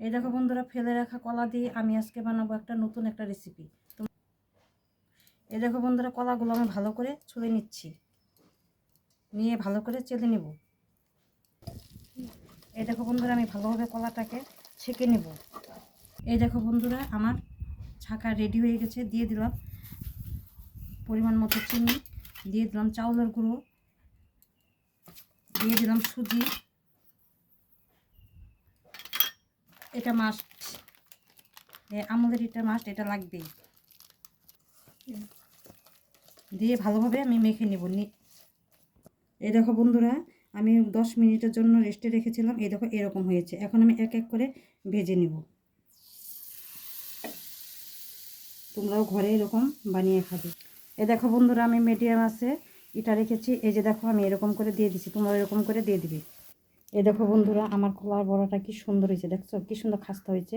এই দেখো বন্ধুরা, ফেলে রাখা কলা দিয়ে আমি আজকে বানাবো একটা নতুন একটা রেসিপি এই দেখো বন্ধুরা, কলাগুলো আমি ভালো করে ছুলে নিচ্ছি। নিয়ে ভালো করে চেলে নেব। এই দেখো বন্ধুরা, আমি ভালোভাবে কলাটাকে ছেঁকে নেব। এই দেখো বন্ধুরা, আমার ছাঁকা রেডি হয়ে গেছে, দিয়ে দিলাম পরিমাণ মতো চিনি, দিয়ে দিলাম চাউলের গুঁড়ো, দিয়ে দিলাম সুজি এটা মাস্ট আমলের এটা মাস্ট এটা লাগবেই। দিয়ে ভালোভাবে আমি মেখে নেব। এই দেখো বন্ধুরা, আমি দশ মিনিটের জন্য রেস্টে রেখেছিলাম। এই দেখো এরকম হয়েছে। এখন আমি এক এক করে ভেজে নেব। তোমরাও ঘরে এরকম বানিয়ে খাবে। এ দেখো বন্ধুরা, আমি মিডিয়াম আছে, এটা রেখেছি। এই যে দেখো, আমি এরকম করে দিয়ে দিছি। তোমরা এরকম করে দিয়ে দিবে। এই দেখো বন্ধুরা আমার কলার বড়াটা কি সুন্দর হয়েছে দেখছ? কি সুন্দর খাস্তা হয়েছে।